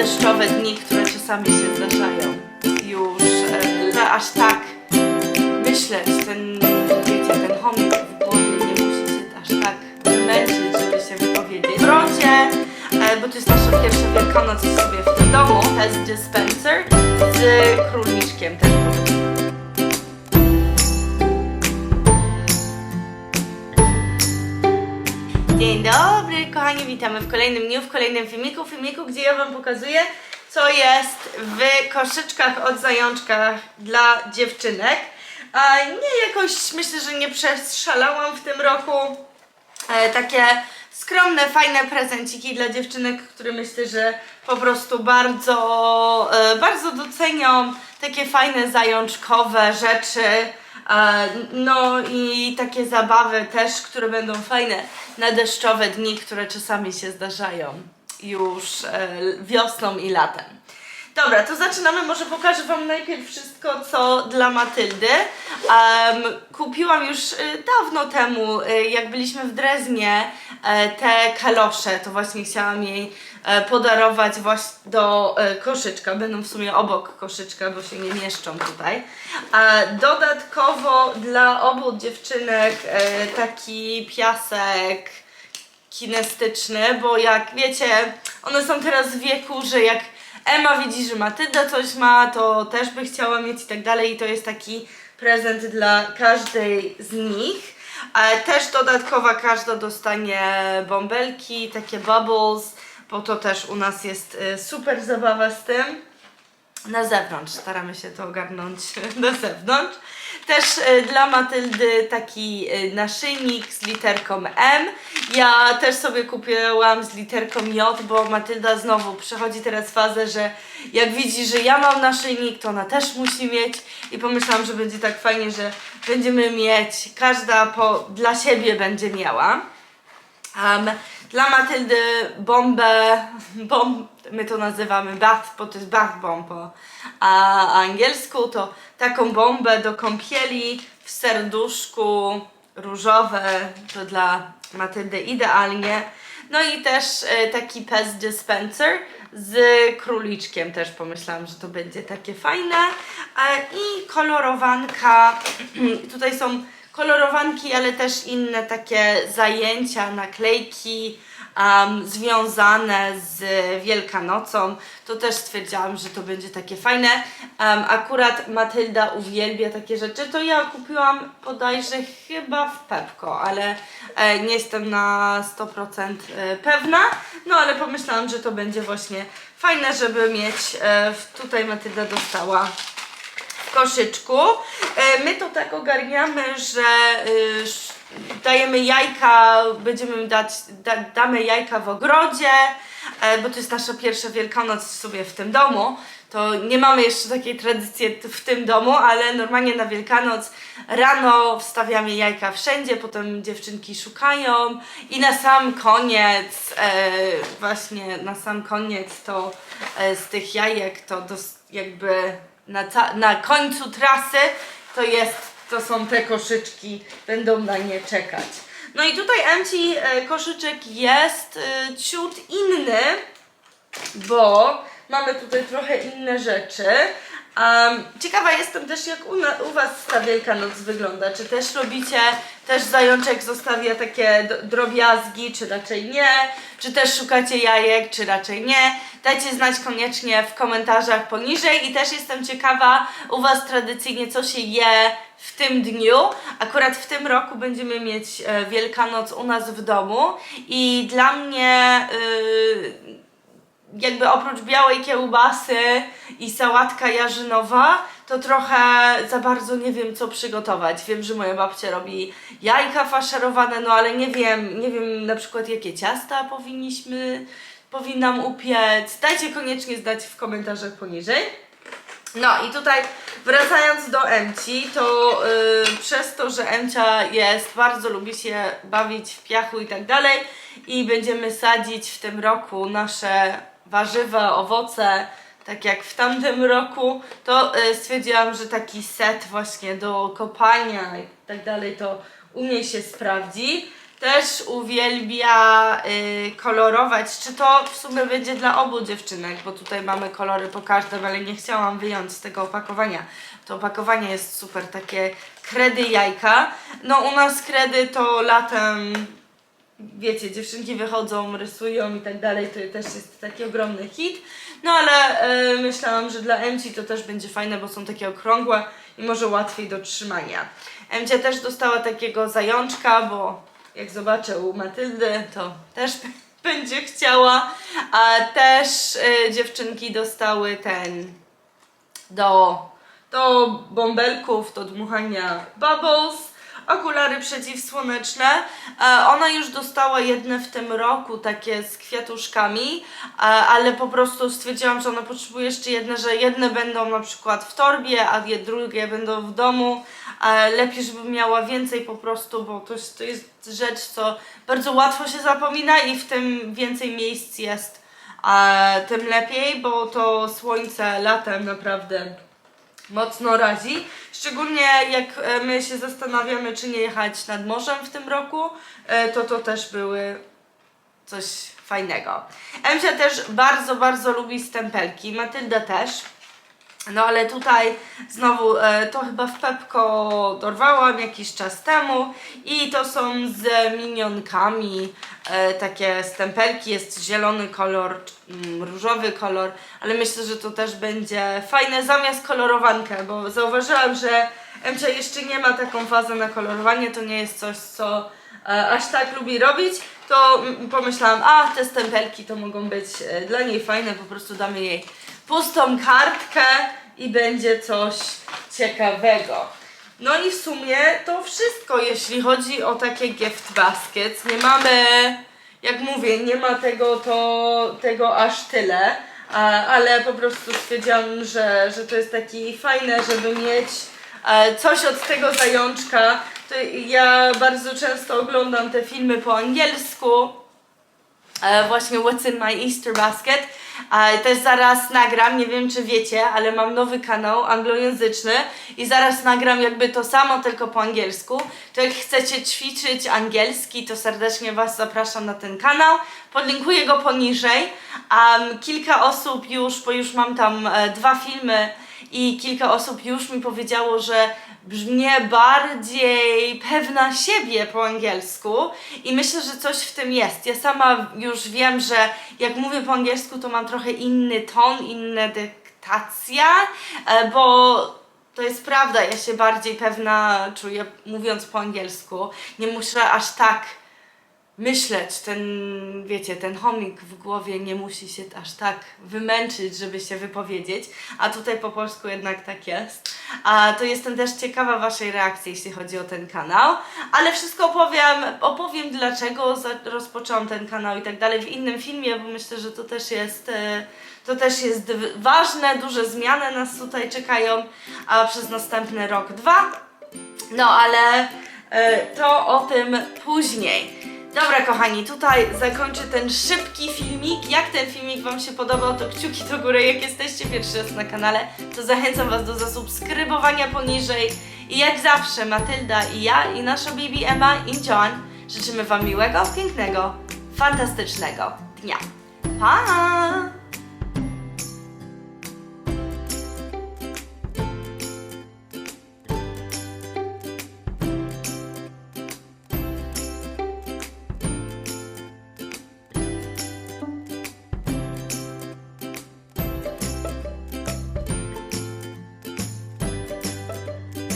deszczowe dni, które czasami się zdarzają. Już e, aż tak myśleć, ten, wiecie, ten chomik w głowie nie musi się aż tak męczyć, żeby się wypowiedzieć. W grodzie, e, bo to jest nasza pierwsza Wielkanoc sobie w tym domu, test dispenser z króliczkiem też. Dzień dobry, kochani, witamy w kolejnym dniu, w kolejnym filmiku, filmiku, gdzie ja Wam pokazuję, co jest w koszyczkach od zajączkach dla dziewczynek. A nie jakoś, myślę, że nie przeszalałam w tym roku. E, takie skromne, fajne prezenciki dla dziewczynek, które myślę, że po prostu bardzo, e, bardzo docenią takie fajne zajączkowe rzeczy. E, No i takie zabawy też, które będą fajne na deszczowe dni, które czasami się zdarzają już e, wiosną i latem. Dobra, to zaczynamy. Może pokażę Wam najpierw wszystko, co dla Matyldy. Em, kupiłam już y, dawno temu, y, jak byliśmy w Dreznie, e, te kalosze. To właśnie chciałam jej e, podarować właśnie do e, koszyczka. Będą w sumie obok koszyczka, bo się nie mieszczą tutaj. A dodatkowo dla obu dziewczynek e, taki piasek kinestyczny, bo jak wiecie, one są teraz w wieku, że jak Emma widzi, że Matylda coś ma, to też by chciała mieć i tak dalej i to jest taki prezent dla każdej z nich. Ale też dodatkowa każda dostanie bąbelki, takie bubbles, bo to też u nas jest y, super zabawa z tym na zewnątrz. Staramy się to ogarnąć na zewnątrz. Też y, dla Matyldy taki y, naszyjnik z literką M. Ja też sobie kupiłam z literką J, bo Matylda znowu przechodzi teraz fazę, że jak widzi, że ja mam naszyjnik, to ona też musi mieć. I pomyślałam, że będzie tak fajnie, że będziemy mieć, każda po, dla siebie będzie miała. Um, dla Matyldy bombę, bomb, my to nazywamy bath, bo to jest bath bomb po angielsku, to taką bombę do kąpieli w serduszku różowe, to dla Matyldy idealnie. No i też e, taki pest dispenser z króliczkiem też pomyślałam, że to będzie takie fajne. E, I kolorowanka, tutaj są kolorowanki, ale też inne takie zajęcia, naklejki um, związane z Wielkanocą. To też stwierdziłam, że to będzie takie fajne. Um, akurat Matylda uwielbia takie rzeczy. To ja kupiłam bodajże chyba w Pepko, ale e, nie jestem na 100% e, pewna. No ale pomyślałam, że to będzie właśnie fajne, żeby mieć. E, tutaj Matylda dostała koszyczku. E, My to tak ogarniamy, że y, dajemy jajka, będziemy dać, da, damy jajka w ogrodzie, e, bo to jest nasza pierwsza Wielkanoc sobie w tym domu. To nie mamy jeszcze takiej tradycji w tym domu, ale normalnie na Wielkanoc rano wstawiamy jajka wszędzie, potem dziewczynki szukają i na sam koniec, e, właśnie na sam koniec to z tych jajek to jakby na, na końcu trasy to jest, to są te koszyczki, będą na nie czekać. No i tutaj Emci e, koszyczek jest e, ciut inny, bo mamy tutaj trochę inne rzeczy. Um, ciekawa jestem też jak u, na, u Was ta Wielkanoc wygląda. Czy też robicie, też zajączek zostawia takie drobiazgi, czy raczej nie? Czy też szukacie jajek, czy raczej nie? Dajcie znać koniecznie w komentarzach poniżej i też jestem ciekawa u Was tradycyjnie co się je w tym dniu. Akurat w tym roku będziemy mieć e, Wielkanoc u nas w domu i dla mnie... y, jakby oprócz białej kiełbasy i sałatka jarzynowa, to trochę za bardzo nie wiem co przygotować. Wiem, że moja babcia robi jajka faszerowane, no ale nie wiem, nie wiem na przykład jakie ciasta powinniśmy, powinnam upiec. Dajcie koniecznie znać w komentarzach poniżej. No i tutaj wracając do Emci, to yy, przez to, że Emcia jest, bardzo lubi się bawić w piachu i tak dalej i będziemy sadzić w tym roku nasze warzywa, owoce, tak jak w tamtym roku, to yy, stwierdziłam, że taki set właśnie do kopania i tak dalej to u mnie się sprawdzi. też uwielbia y, kolorować. Czy to w sumie będzie dla obu dziewczynek, bo tutaj mamy kolory po każdym, ale nie chciałam wyjąć z tego opakowania. To opakowanie jest super, takie kredy jajka. No u nas kredy to latem wiecie, dziewczynki wychodzą, rysują i tak dalej, to też jest taki ogromny hit. No ale e, myślałam, że dla Emci to też będzie fajne, bo są takie okrągłe i może łatwiej do trzymania. Emcia też dostała takiego zajączka, bo jak zobaczę u Matyldy, to też będzie chciała. A też e, dziewczynki dostały ten do, do bąbelków, do dmuchania bubbles, okulary przeciwsłoneczne. E, ona już dostała jedne w tym roku, takie z kwiatuszkami, e, ale po prostu stwierdziłam, że ona potrzebuje jeszcze jedne, że jedne będą na przykład w torbie, a drugie będą w domu. E, lepiej, żeby miała więcej po prostu, bo to jest, to jest rzecz, co bardzo łatwo się zapomina i w tym więcej miejsc jest, tym lepiej, bo to słońce latem naprawdę mocno razi. Szczególnie jak e, my się zastanawiamy, czy nie jechać nad morzem w tym roku, e, to to też były coś fajnego. Emcia też bardzo, bardzo lubi stempelki, Matylda też. No ale tutaj znowu e, to chyba w Pepko dorwałam jakiś czas temu i to są z minionkami e, takie stempelki, jest zielony kolor, mm, różowy kolor, ale myślę, że to też będzie fajne zamiast kolorowankę, bo zauważyłam, że Emcia jeszcze nie ma taką fazę na kolorowanie, to nie jest coś, co e, aż tak lubi robić, to pomyślałam, a te stempelki to mogą być e, dla niej fajne, po prostu damy jej pustą kartkę i będzie coś ciekawego. No i w sumie to wszystko, jeśli chodzi o takie gift baskets. Nie mamy, jak mówię, nie ma tego, to, tego aż tyle, ale po prostu stwierdziłam, że, że to jest taki fajne, żeby mieć coś od tego zajączka. Ja bardzo często oglądam te filmy po angielsku, e, właśnie What's in my Easter basket. E, też zaraz nagram, nie wiem czy wiecie, ale mam nowy kanał anglojęzyczny i zaraz nagram jakby to samo, tylko po angielsku. To jak chcecie ćwiczyć angielski, to serdecznie Was zapraszam na ten kanał. Podlinkuję go poniżej. Um, kilka osób już, bo już mam tam e, dwa filmy i kilka osób już mi powiedziało, że brzmię bardziej pewna siebie po angielsku i myślę, że coś w tym jest. Ja sama już wiem, że jak mówię po angielsku, to mam trochę inny ton, inna dyktacja, e, bo to jest prawda, ja się bardziej pewna czuję mówiąc po angielsku. Nie muszę aż tak myśleć, ten, wiecie, ten chomik w głowie nie musi się aż tak wymęczyć, żeby się wypowiedzieć, a tutaj po polsku jednak tak jest. A to jestem też ciekawa Waszej reakcji, jeśli chodzi o ten kanał, ale wszystko opowiem, opowiem dlaczego za, rozpoczęłam ten kanał i tak dalej w innym filmie, bo myślę, że to też jest... E, to też jest ważne, duże zmiany nas tutaj czekają, a przez następny rok, dwa. No ale e, to o tym później. Dobra kochani, tutaj zakończę ten szybki filmik. Jak ten filmik Wam się podobał, to kciuki do góry. Jak jesteście pierwszy raz na kanale, to zachęcam Was do zasubskrybowania poniżej. I jak zawsze Matylda i ja i nasza baby Emma i John życzymy Wam miłego, pięknego, fantastycznego dnia. Pa!